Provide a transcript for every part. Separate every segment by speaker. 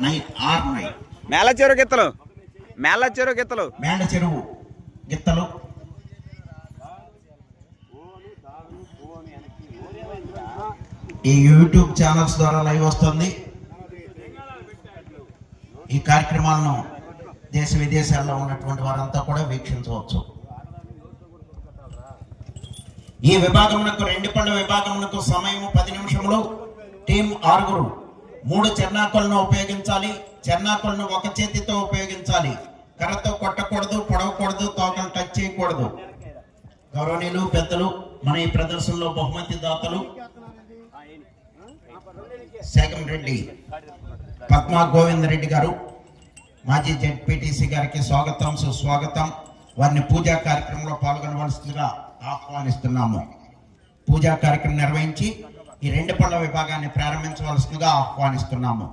Speaker 1: మేళ చెరువు గిత్తలు. మేళ చెరువు గిత్తలు.
Speaker 2: మేండ చెరువు గిత్తలు. ఈ యూట్యూబ్ ఛానల్స్ ద్వారా లైవ్ వస్తుంది. ఈ కార్యక్రమాలను దేశ విదేశాల్లో ఉన్నటువంటి వారంతా కూడా వీక్షించవచ్చు. ఈ విభాగమునకు రెండు పళ్ళ విభాగమునకు సమయం పది నిమిషములు. టీం ఆరుగురు మూడు చెన్నాకులను ఉపయోగించాలి. చెన్నాకులను ఒక చేతితో ఉపయోగించాలి. కర్రతో కొట్టకూడదు పొడవకూడదు తోకలు టచ్ చేయకూడదు. గౌరవనీయులు పెద్దలు మన ఈ ప్రదర్శనలో బహుమతి దాతలు శేఖం రెడ్డి పద్మా గోవింద్ రెడ్డి గారు మాజీ జెడ్పీటీసీ గారికి స్వాగతం సుస్వాగతం. వారిని పూజా కార్యక్రమంలో పాల్గొనవలసిందిగా ఆహ్వానిస్తున్నాము. పూజా కార్యక్రమం నిర్వహించి ఈ రెండు పళ్ళ విభాగాన్ని ప్రారంభించవలసిందిగా ఆహ్వానిస్తున్నాము.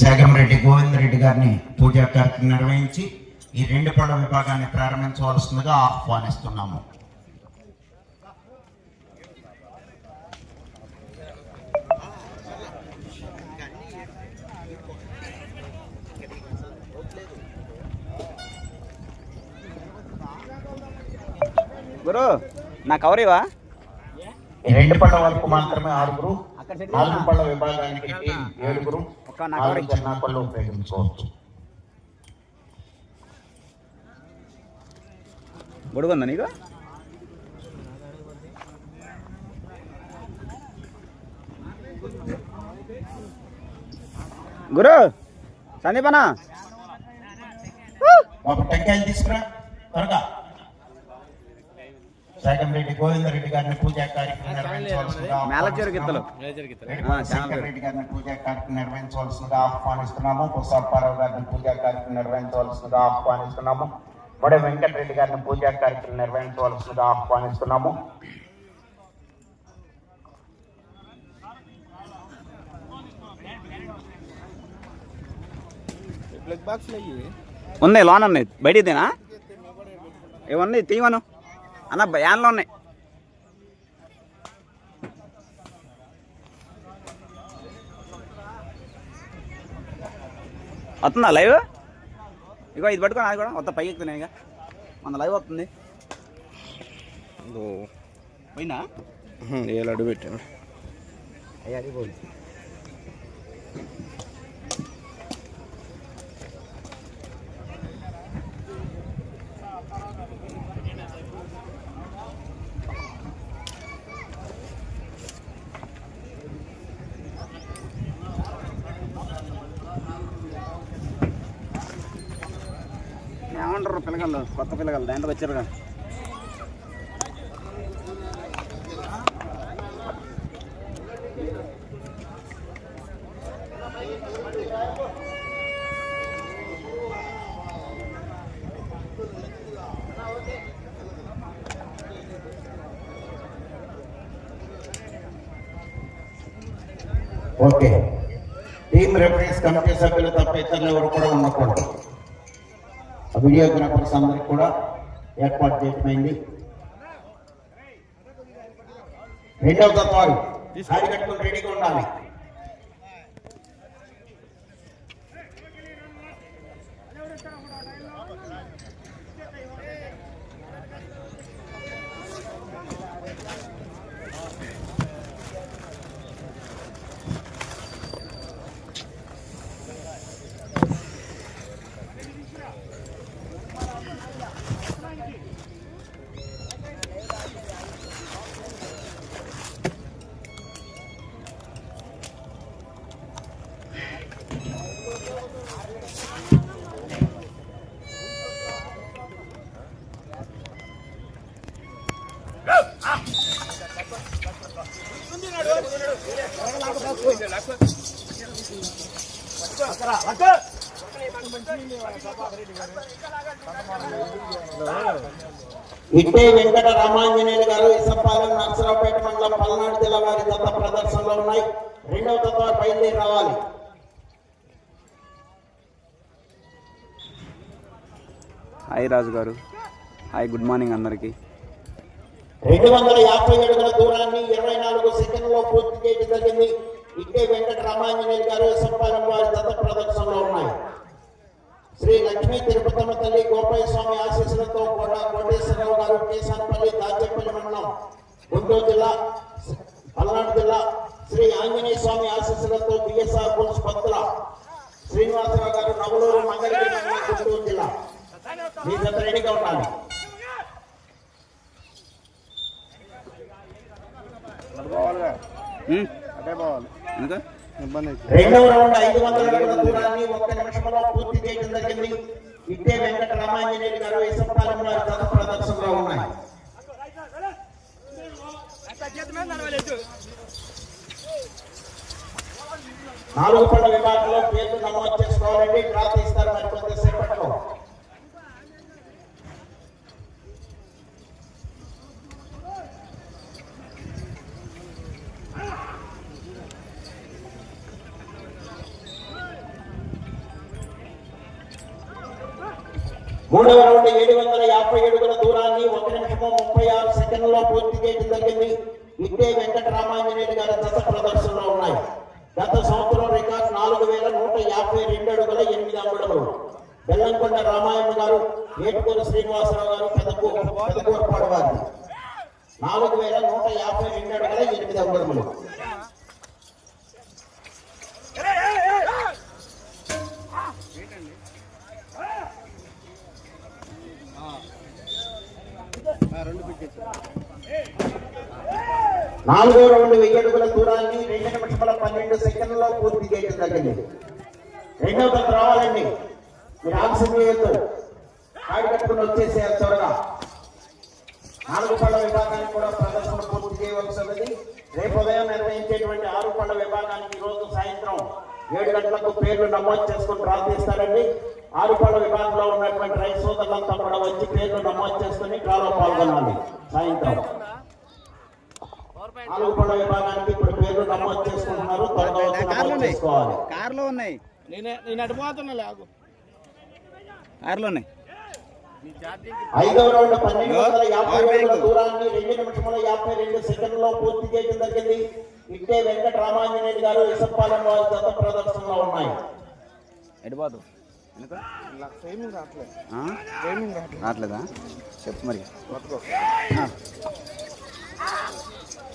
Speaker 2: శేఖంరెడ్డి గోవింద్ రెడ్డి గారిని పూజా కార్యక్రమం నిర్వహించి ఈ రెండు పళ్ళ విభాగాన్ని ప్రారంభించవలసిందిగా ఆహ్వానిస్తున్నాము.
Speaker 1: గురు నా కవరేవా
Speaker 2: ఈ రెండు పళ్ళ వరకు మాత్రమే ఆరుగురు. నాలుగు పళ్ళ విభాగానికి ఏడుగురు.
Speaker 1: కవర్
Speaker 2: నాలుగు చిన్న పళ్ళు ఉపయోగించుకోవచ్చు.
Speaker 1: గొడుగుందా నీకు? గురు సందీపనా?
Speaker 2: ఒక టెంకాయలు తీసుకురా త్వరగా. శేఖంరెడ్డి గోవింద్ రెడ్డి గారిని పూజా కార్యక్రమం నిర్వహించవలసిందిగా రెడ్డి గారిని పూజా కార్యక్రమం నిర్వహించవలసిందిగా ఆహ్వానిస్తున్నాము. పుష్పారావు గారిని పూజా కార్యక్రమం నిర్వహించవలసిందిగా ఆహ్వానిస్తున్నాము. మొడే వెంకటరెడ్డి గారిని పూజా కార్యక్రమం నిర్వహించవలసిందిగా ఆహ్వానిస్తున్నాము.
Speaker 1: ఉంది లోన్ ఉన్నాయి. బయటిదేనా ఏమన్నా తీయమను అన్న యాన్లో ఉన్నాయి. వస్తుందా లైవ్? ఇగో ఇది పట్టుకో అది కూడా మొత్తం పైకి ఎక్కుతున్నాయి ఇక మన లైవ్ వస్తుంది. పోయినా
Speaker 3: ఏళ్ళు అడుగు పెట్టాను
Speaker 1: అయ్యా అది పోయి ఏమంటారు పిల్లగాళ్ళు కొత్త పిల్లగాళ్ళు దాంట్లో వచ్చారుగా
Speaker 2: ఓకే టీమ్ రెఫరెన్స్ కమిటీ సభ్యులు తప్ప ఇతరులు ఎవరు కూడా ఉండకూడదు ఆ వీడియోగ్రాఫర్స్ అందరికి కూడా ఏర్పాటు చేయమైంది రెండవ తత్వాలు. సారి కట్టుకుని రెడీగా ఉండాలి. ఇట్టే వెంకట రామాంజనేయులు గారు ఇసపాలెం నర్సరావుపేట మండలం పల్నాడు జిల్లా వారి దత్త ప్రదర్శనలో ఉన్నాయి. రెండవ తత్వ బయలుదేరి రావాలి.
Speaker 1: హాయ్ రాజు గారు. హాయ్ గుడ్ మార్నింగ్ అందరికీ.
Speaker 2: రెండు వందల యాభై అడుగుల దూరాన్ని ఇరవై నాలుగు సెకండ్లో పూర్తి చేయడం జరిగింది. ఇట్టే వెంకట రామాంజనేయులు గారు యశపాలెం వారి దత్త ప్రదర్శనలో ఉన్నాయి. శ్రీ లక్ష్మీ తిరుపతమ్మ తల్లి గోపయ్య స్వామి ఆశీస్సులతో కోట కోటేశ్వరరావు గారు కేశాన్పల్లి దాచేపల్లి మండలం గుంటూరు జిల్లా పల్నాడు జిల్లా శ్రీ ఆంజనేయ స్వామి ఆశీస్సులతో బిఎస్ఆర్ పులుసు భక్తుల శ్రీనివాసరావు గారు నవలూరు మంగళగిరి మండలం గుంటూరు జిల్లా. మీ జత రెడీగా ఉండాలి.
Speaker 1: ఉమ్, ఎందుకు
Speaker 2: రెండవ రౌండ్ ఐదు వందల అడుగుల దూరాన్ని ఒక్క నిమిషంలో పూర్తి చేయడం జరిగింది. ఇట్టే వెంకట రామాంజనేయులు గారు ఇసపాలెం వారి గత ప్రదర్శనలో ఉన్నాయి. నాలుగు పళ్ళ విభాగంలో పేర్లు నమోదు చేసుకోవాలండి డ్రా తీస్తారు మూడవ ఏడు వందల యాభై అడుగుల దూరాన్ని ఒక నిమిషము ముప్పై ఆరు సెకండ్లో పూర్తి చేయడం జరిగింది. ఇట్టే వెంకటరామాంజనేయుడు గారి దశ ప్రదర్శనలో ఉన్నాయి. గత సంవత్సరం రికార్డు నాలుగు వేల నూట యాభై రెండు అడుగుల ఎనిమిది అంగుళములు. బెల్లంకొండ రామాయణ గారు ఏటుకూరు శ్రీనివాసరావు గారు పెదకూ పెదకూరపాడు వారు నాలుగు వేల నూట యాభై రెండు అడుగుల ఎనిమిది అంగుళములు. నాలుగో రౌండ్ వెయ్యి అడుగుల దూరాన్ని రెండు నిమిషముల పన్నెండు సెకండ్లలో పూర్తి చేయడం తగ్గింది రెండో దశ రావాలండి. మీరు ఆలస్యం చేయొద్దు కాడి కట్టుకుని వచ్చేసేయాలి త్వరగా. నాలుగు పళ్ళ విభాగానికి కూడా ప్రదర్శన పూర్తి చేయవలసి ఉన్నది. రేపు ఉదయం నిర్వహించేటువంటి ఆరు పళ్ళ విభాగానికి రోజు సాయంత్రం ఏడు గంటలకు పేర్లు నమోదు చేసుకుని ప్రార్థిస్తారండి ఆరు పళ్ళ విభాగంలో ఉన్నటువంటి రైతు సోదరులంతా కూడా వచ్చి పేర్లు నమోదు చేసుకుని డ్రాలో పాల్గొనాలి. సాయంత్రం. నాలుగు పళ్ళ విభాగానికి ఇప్పుడు పేర్లు నమోదు చేసుకుంటున్నారు. త్వరగా వచ్చి
Speaker 1: కార్లు ఉన్నాయి.
Speaker 2: చేసుకోవాలి
Speaker 1: కార్లో ఉన్నాయి.
Speaker 3: నేనే లేకు
Speaker 1: కార్లో ఉన్నాయి.
Speaker 2: ఐదవ రౌండ్ పన్నెండు వందల యాభై అడుగుల దూరాన్ని రెండు నిమిషముల యాభై రెండు సెకండ్లలో పూర్తి చేయడం జరిగింది. ఇట్టే వెంకట రామాంజనేయులు గారు ఇసప్పాలెం వారి గత ప్రదర్శనలో ఉన్నాయి.
Speaker 1: ఎడిపోదు
Speaker 3: రావట్లేదా.
Speaker 1: చెప్పు మరి.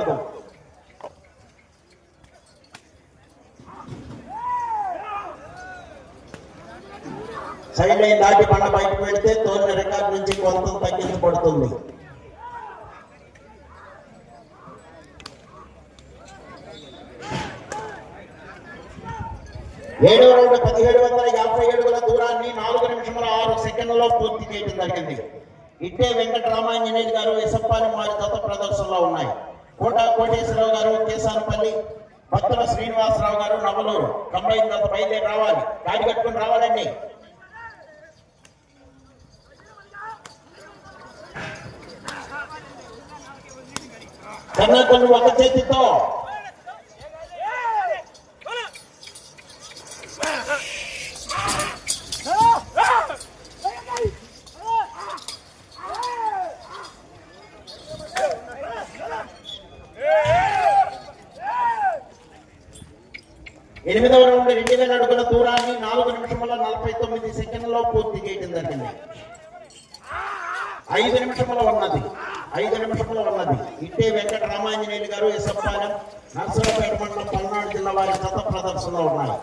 Speaker 2: టచ్ సైడ్ లైన్ దాటి పంట బయటకు వెళ్తే తోలిన రికార్డ్ నుంచి కొంత తగ్గించబడుతుంది. ఏడు రెండు పదిహేడు వందల యాభై అడుగుల దూరాన్ని నాలుగు నిమిషముల ఆరు సెకండ్లలో పూర్తి చేయడం జరిగింది. ఇట్టే వెంకటరామాంజనేయులు గారు ఇసప్పాలెం మారి గత ప్రదర్శనలో ఉన్నాయి. కోట కోటేశ్వరరావు గారు కేసానపల్లి భక్తుల శ్రీనివాసరావు గారు నవలూరు. కంబైన్ గత బయలుదేరి రావాలి. గాడి కట్టుకుని రావాలండి. కన్నా ఒక చేతితో ఎనిమిదవ రౌండ్ రెండు వేల అడుగుల దూరాన్ని నాలుగు నిమిషముల నలభై తొమ్మిది సెకండ్లలో పూర్తి చేయడం జరిగింది. ఐదు నిమిషముల ఉన్నది. ఐదు నిమిషముల ఉన్నది. ఇట్టే వెంకట రామాంజనేయులు గారు ఎసప్పాలెం నర్సరావుపేట మండలం పల్నాడు జిల్లా వారి గత ప్రదర్శనలో ఉన్నాయి.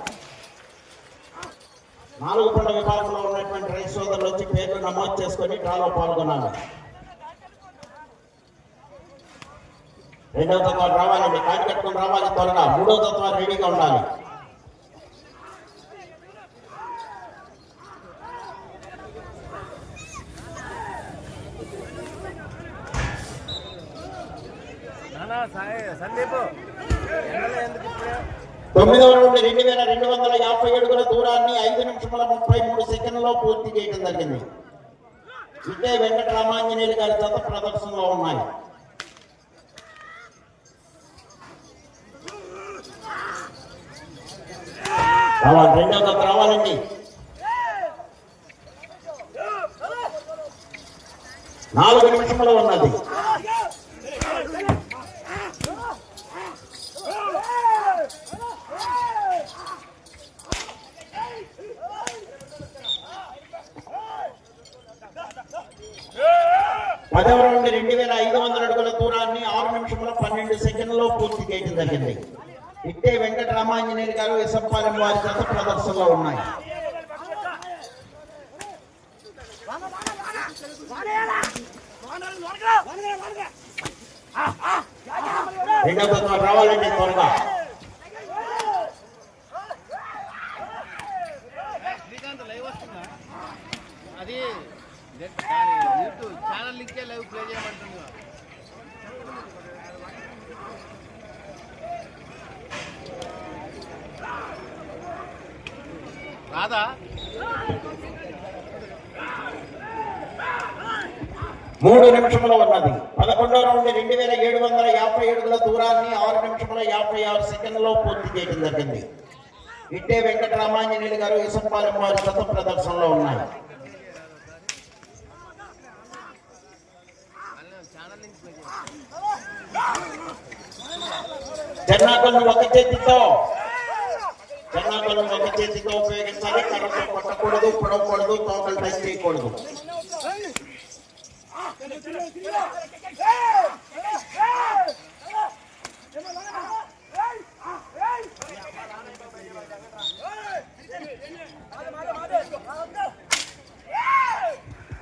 Speaker 2: నాలుగు పండ్ల విభాగంలో ఉన్నటువంటి రైతు సోదరులు వచ్చి పేర్లు నమోదు చేసుకొని డ్రాలో పాల్గొన్నారు రెండవ తత్వాలు రావాలండి కాటి కట్టుకొని రావాలి. త్వరగా మూడవ తత్వాలు రెడీగా ఉండాలి
Speaker 3: సందీప్ ఎండలో ఎందుకు ఇప్పుడే
Speaker 2: తొమ్మిదవ రౌండ్ రెండు వేల రెండు వందల యాభై అడుగుల దూరాన్ని ఐదు నిమిషముల ముప్పై మూడు సెకండ్లలో పూర్తి చేయడం జరిగింది. ఇదే వెంకట రామాంజనేయులు గారి తర్వాత ప్రదర్శనలో ఉన్నాయి. రావాలి రెండవ జత రావాలండి. నాలుగు నిమిషంలో ఉన్నది పదవ రౌండ్ రెండు వేల ఐదు వందల అడుగుల దూరాన్ని ఆరు నిమిషముల పన్నెండు సెకండ్లలో పూర్తి చేయడం జరిగింది. ఇట్టే వెంకటరామాంజనేయులు గారు ఇసంపాలెం వారి గత ప్రదర్శనలో ఉన్నాయి. రెండవ రావాలండి త్వరగా.
Speaker 3: లైవ్ వస్తుందా? అది ఛానల్ లింకే లైవ్ ప్లే చేయమంటుంది
Speaker 2: మూడు నిమిషముల ఉన్నది. పదకొండవ రౌండ్ రెండు వేల ఏడు వందల యాభై ఏడుగుల దూరాన్ని ఆరు నిమిషముల యాభై ఆరు సెకండ్లలో పూర్తి చేయడం జరిగింది. ఇట్టే వెంకటరామాంజనేయులు గారు ఇసంపాలెం వారి గత ప్రదర్శనలో ఉన్నాయి.
Speaker 3: ఛానల్
Speaker 2: జన్నాకులను ఒక చేతితో జన్నాకులను ఒక చేతితో ఉపయోగించాలి కర్రతో కొట్టకూడదు పొడవకూడదు తోకలు టచ్ చేయకూడదు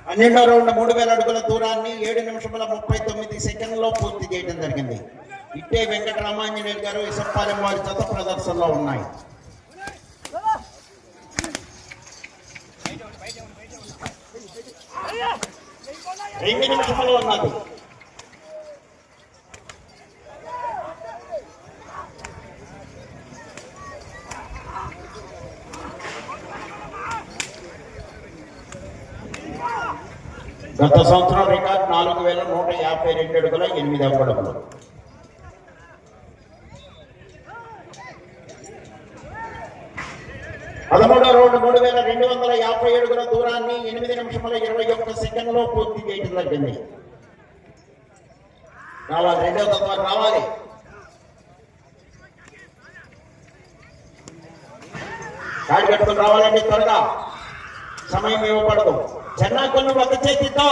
Speaker 2: పన్నెండో రౌండ్ మూడు వేల అడుగుల దూరాన్ని ఏడు నిమిషముల ముప్పై తొమ్మిది సెకండ్లో పూర్తి చేయడం జరిగింది. ఇట్టే వెంకటరామాంజనేయులు గారు ఇసప్పాలెం వారి జత ప్రదర్శనలో ఉన్నాయి. రెండు నిమిషాలు ఉన్నది గత సంవత్సరం రికార్డు నాలుగు వేల నూట యాభై రెండు అడుగుల ఎనిమిది అడుగులు పదమూడో రౌండ్ మూడు వేల రెండు వందల యాభై ఏడుగుల దూరాన్ని ఎనిమిది నిమిషముల ఇరవై ఒక్క సెకండ్లో పూర్తి చేయడం జరిగింది. రావాలి రెండవ తత్వాలు రావాలి. కాడి రావాలండి త్వరగా. సమయం ఇవ్వబడదు. చెన్నాకొల్లు ఒక చేతితో.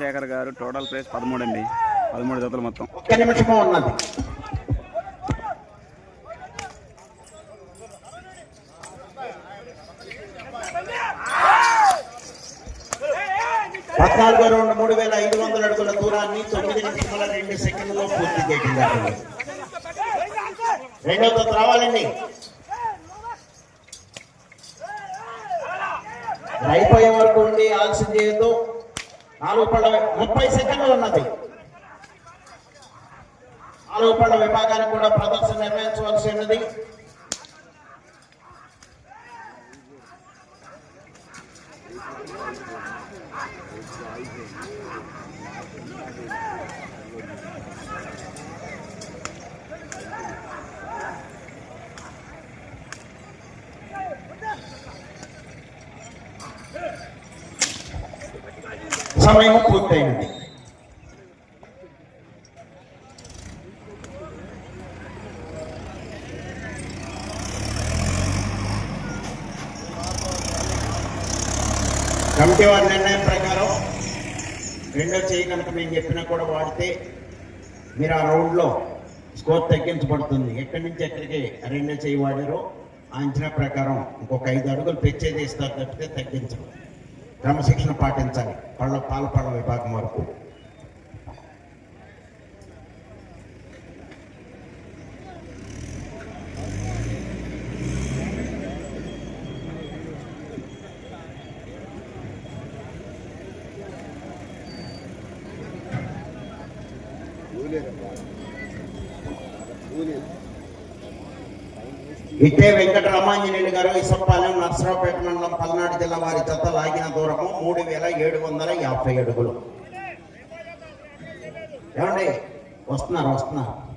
Speaker 1: చంద్రశేఖర్ గారు టోటల్ ప్రైస్ పదమూడు అండి. పదమూడు జతలు మొత్తం.
Speaker 2: ఒక్క నిమిషము ఉన్నది. పద్నాలుగో మూడు వేల ఐదు వందల అడుగుల దూరాన్ని తొమ్మిది నిమిషముల రెండు సెకండ్లో పూర్తి చేయడం రెండవ రావాలండి. అయిపోయే వరకు ఉండి ఆలస్యం చేయొద్దు నాలుగు పళ్ళ ముప్పై సెకండ్లు ఉన్నది. నాలుగు పళ్ళ విభాగానికి కూడా ప్రదర్శన నిర్వహించవలసి ఉన్నది సమయం పూర్తయినది కమిటీ వారి నిర్ణయం ప్రకారం రెండో చేయి కనుక మేము చెప్పినా కూడా వాడితే మీరు ఆ రౌండ్లో స్కోర్ తగ్గించబడుతుంది. ఎక్కడి నుంచి ఎక్కడికి రెండో చేయి వాడారో ఆ అంచనా ప్రకారం ఇంకొక ఐదు అడుగులు పెంచేది ఇస్తారు తప్పితే తగ్గించరు. క్రమశిక్షణ పాటించాలి పళ్ళ పాలపళ్ళ విభాగం వరకు Julian. Julian. ఇట్టే వెంకటరామాంజనేయులు గారు ఇసంపాలెం నర్సరావుపేట మండలం పల్నాడు జిల్లా వారి జత లాగిన దూరము మూడు వేల ఏడు వందల యాభై అడుగులు. ఏమండి? వస్తున్నారు వస్తున్నారు.